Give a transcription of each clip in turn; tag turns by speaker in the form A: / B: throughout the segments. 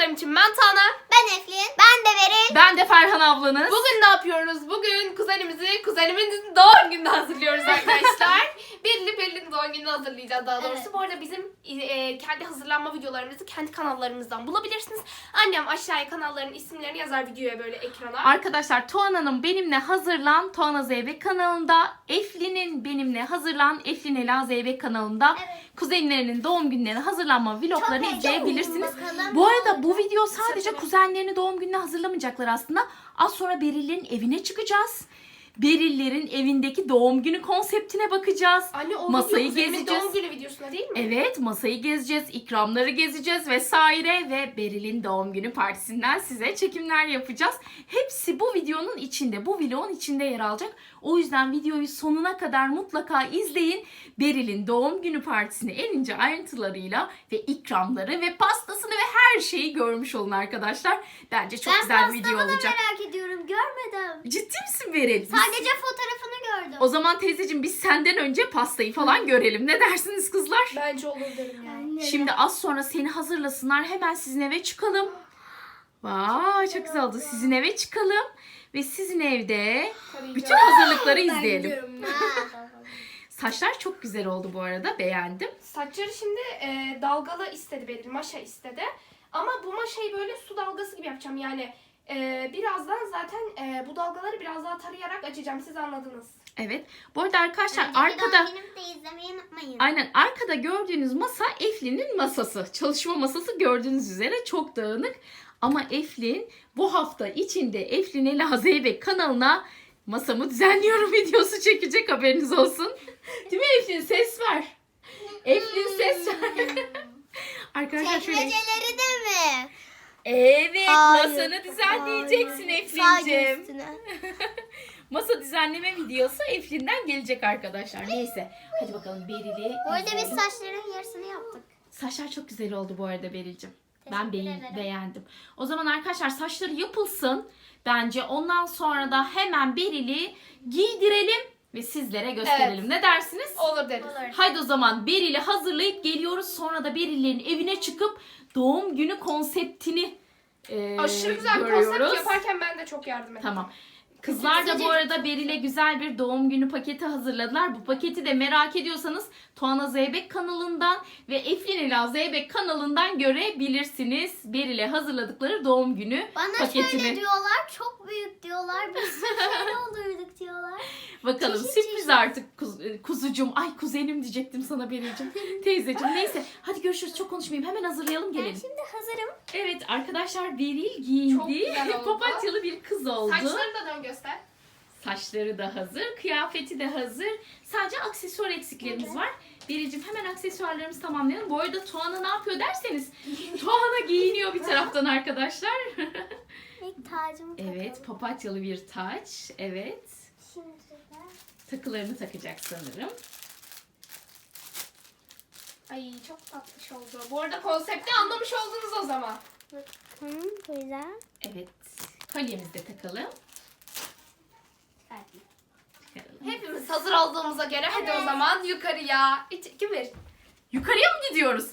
A: arkadaşlarım için ben Tana.
B: Ben Eflin. Ben de Beril.
C: Ben de Ferhan ablanız.
A: Bugün ne yapıyoruz? Bugün kuzenimizi, kuzenimin doğum gününü hazırlıyoruz arkadaşlar. Belli belli doğum gününü hazırlayacağız daha doğrusu.
B: Evet.
A: Bu arada bizim e, kendi hazırlanma videolarımızı kendi kanallarımızdan bulabilirsiniz. Annem aşağıya kanalların isimlerini yazar videoya böyle ekrana.
C: Arkadaşlar Tuana'nın benimle hazırlan Tuana Zeybek kanalında, Eflin'in benimle hazırlan Eflin Ela Zeybek kanalında
B: Evet.
C: kuzenlerinin doğum günlerine hazırlanma vloglarını
B: Çok
C: izleyebilirsiniz. Bu arada bu video sadece kuzenlerini doğum gününe hazırlamayacaklar aslında. Az sonra Beril'lerin evine çıkacağız. Beril'lerin evindeki doğum günü konseptine bakacağız.
A: Anne o
C: Masayı
A: video kuzenimin
C: gezeceğiz.
A: doğum günü videosuna değil mi?
C: Evet masayı gezeceğiz, ikramları gezeceğiz vesaire ve Beril'in doğum günü partisinden size çekimler yapacağız. Hepsi bu videonun içinde, bu vlogun içinde yer alacak. O yüzden videoyu sonuna kadar mutlaka izleyin. Beril'in doğum günü partisini en ince ayrıntılarıyla ve ikramları ve pastasını ve her şeyi görmüş olun arkadaşlar. Bence çok
B: ben
C: güzel bir video
B: pastamı da
C: olacak.
B: merak ediyorum. Görmedim.
C: Ciddi misin Beril? Biz-
B: Sadece fotoğrafını gördüm.
C: O zaman teyzeciğim biz senden önce pastayı falan görelim. Ne dersiniz kızlar?
A: Bence olur derim ya.
C: Şimdi az sonra seni hazırlasınlar. Hemen sizin eve çıkalım. Vay çok güzel oldu. Sizin eve çıkalım. Ve sizin evde bütün hazırlıkları izleyelim. Saçlar çok güzel oldu bu arada. Beğendim.
A: Saçları şimdi e, dalgalı istedi benim, maşa istedi. Ama bu maşayı böyle su dalgası gibi yapacağım. Yani e, birazdan zaten e, bu dalgaları biraz daha tarayarak açacağım. Siz anladınız.
C: Evet. Bu arada arkadaşlar
B: Önceki
C: arkada
B: günümü de izlemeyi unutmayın.
C: aynen arkada gördüğünüz masa Eflin'in masası. Çalışma masası gördüğünüz üzere çok dağınık. Ama Eflin bu hafta içinde Eflin Ela Zeybek kanalına masamı düzenliyorum videosu çekecek haberiniz olsun. Değil mi Eflin? Ses ver. Eflin ses ver. Arkadaşlar şöyle.
B: Çekmeceleri de mi?
C: Evet
B: Hayır,
C: masanı düzenleyeceksin
B: hayır. Sadece
C: Eflin'cim.
B: üstüne.
C: Masa düzenleme videosu Eflin'den gelecek arkadaşlar. Neyse. Hadi bakalım Beril'i.
B: Bu arada biz saçların yarısını yaptık.
C: Saçlar çok güzel oldu bu arada Beril'cim. Ben
B: Teşekkür
C: beğen-
B: ederim.
C: beğendim. O zaman arkadaşlar saçları yapılsın. Bence ondan sonra da hemen Beril'i giydirelim ve sizlere gösterelim. Ne dersiniz?
A: Olur deriz.
B: Olur.
C: Haydi o zaman Beril'i hazırlayıp geliyoruz. Sonra da Beril'lerin evine çıkıp doğum günü konseptini e,
A: Aşırı güzel
C: görüyoruz.
A: konsept yaparken ben de çok yardım ettim.
C: Tamam. Kızlar da bu arada Beril'e güzel bir doğum günü paketi hazırladılar. Bu paketi de merak ediyorsanız Tuana Zeybek kanalından ve Eflin Ela Zeybek kanalından görebilirsiniz. Beril'e hazırladıkları doğum günü
B: Bana
C: paketini.
B: şöyle diyorlar, çok büyük diyorlar. Biz şöyle olurduk diyorlar.
C: Bakalım
B: Çeşit
C: sürpriz
B: çeşit.
C: artık kuz, e, kuzucum. Ay kuzenim diyecektim sana Beril'cim. Teyzeciğim neyse. Hadi görüşürüz çok konuşmayayım. Hemen hazırlayalım
B: Ben
C: gelelim.
B: şimdi hazırım.
C: Evet arkadaşlar Beril
A: Çok
C: giyindi.
A: güzel oldu.
C: Papatyalı bir kız oldu.
A: Saçları da dön göster.
C: Saçları da hazır, kıyafeti de hazır. Sadece aksesuar eksiklerimiz var. Bericim hemen aksesuarlarımızı tamamlayalım. Bu arada Tuana ne yapıyor derseniz Tuana giyiniyor bir taraftan arkadaşlar.
B: İlk tacımı takalım.
C: evet, papatyalı bir taç. Evet.
B: Şimdi de
C: Takılarını takacak sanırım.
A: Ay çok tatlış oldu. Bu arada konsepti anlamış oldunuz o zaman.
B: bakın böyle.
C: Evet. Kolyemizi de takalım. Çıkaralım.
A: Hepimiz hazır olduğumuza göre hadi o zaman yukarıya. 3, 2, 1.
C: Yukarıya mı gidiyoruz?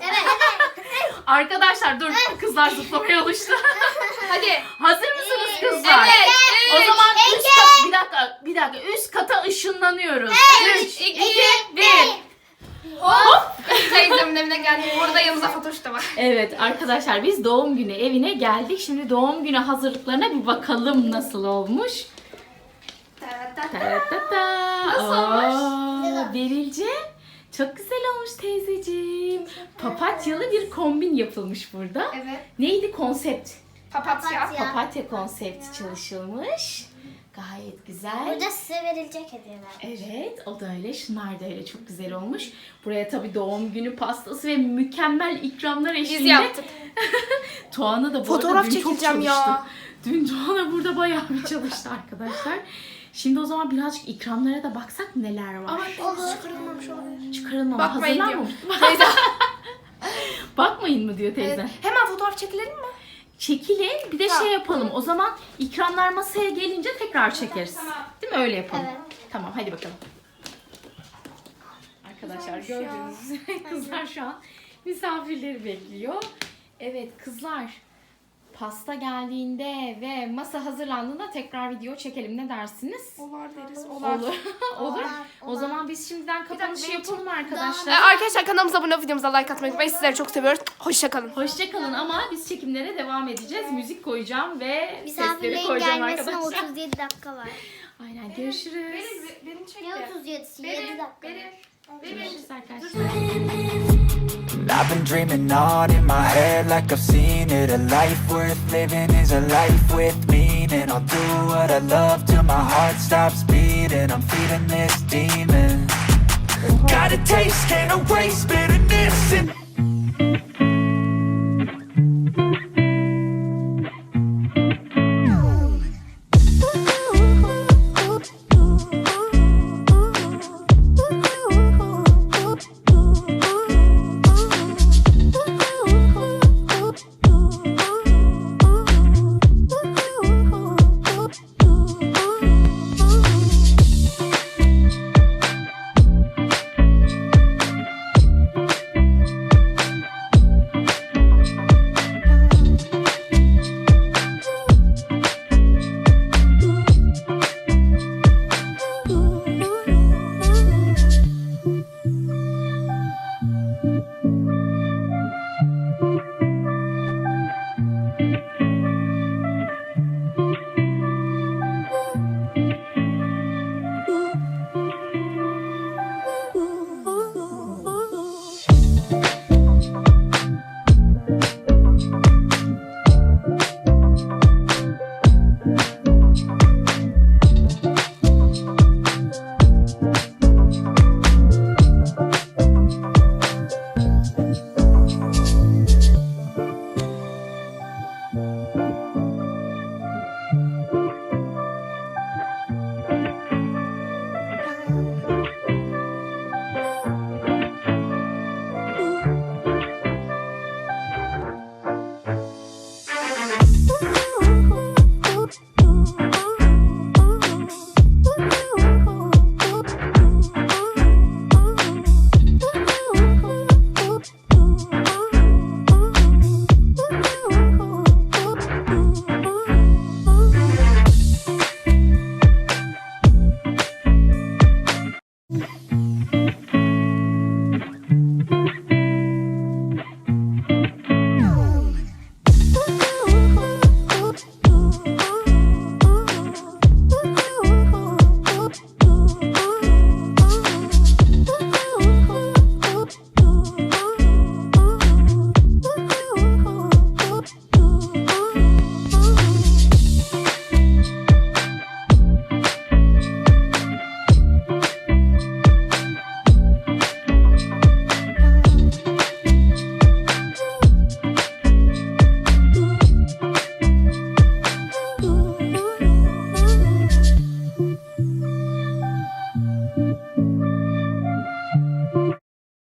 C: Arkadaşlar dur kızlar zıplamaya alıştı.
A: Hadi.
C: Hazır mısınız kızlar?
A: Evet.
C: O
A: üç,
C: zaman üst kat, bir dakika, bir dakika. Üst kata ışınlanıyoruz. 3,
A: Üç,
C: 2,
A: iki,
C: 1.
A: Evine geldik. Burada yanımıza Fatoş da var.
C: Evet arkadaşlar biz doğum günü evine geldik. Şimdi doğum günü hazırlıklarına bir bakalım nasıl olmuş. Taratata.
A: Nasıl olmuş?
C: Berilce çok güzel olmuş teyzeciğim. Papatyalı bir kombin yapılmış burada.
A: Evet.
C: Neydi konsept?
A: Papatya.
B: Papatya.
C: Papatya konsepti çalışılmış. Gayet güzel.
B: Burada size verilecek hediyeler.
C: Evet, o da öyle. Şunlar da öyle çok güzel olmuş. Buraya tabii doğum günü pastası ve mükemmel ikramlar
A: Biz
C: eşliğinde.
A: yaptık.
C: Tuana da bu
A: Fotoğraf
C: arada dün çok
A: çekeceğim
C: çalıştı.
A: ya.
C: Dün Tuana burada bayağı bir çalıştı arkadaşlar. Şimdi o zaman birazcık ikramlara da baksak neler var.
A: Ama olur. çıkarılmamış olabilir.
C: Çıkarılmama
A: Bakmayın
C: hazırlanmamış.
A: Teyze.
C: Bakmayın mı diyor teyze.
A: Evet. Hemen fotoğraf çekilelim mi?
C: Çekilin bir de
A: Tamam.
C: şey yapalım. O zaman ikramlar masaya gelince tekrar çekeriz. Değil mi? Öyle yapalım.
B: Evet.
C: Tamam hadi bakalım. Arkadaşlar
A: Güzelmiş ya.
C: gördüğünüz üzere kızlar şu an misafirleri bekliyor. Evet kızlar pasta geldiğinde ve masa hazırlandığında tekrar video çekelim. Ne dersiniz?
A: Olur deriz. Olur.
C: Olur. Olur.
B: Olur,
C: O zaman biz şimdiden kapanışı
A: benim
C: yapalım
A: Ee,
C: arkadaşlar.
A: arkadaşlar kanalımıza abone olup videomuza like atmayı unutmayın. Sizleri çok seviyoruz. Hoşçakalın.
C: Hoşçakalın ama biz çekimlere devam edeceğiz. Müzik koyacağım ve sesleri
B: Misafirlerin
C: koyacağım
B: gelmesine
C: arkadaşlar.
B: 37 dakika var.
C: Aynen görüşürüz.
A: Beril, beni çek
B: Ne
A: de.
B: 37'si? 7
A: Beril,
B: dakika.
A: Beril.
D: I've been dreaming on in my head like I've seen it. A life worth living is a life with meaning. I'll do what I love till my heart stops beating. I'm feeding this demon. Got a taste, can't erase bitterness. And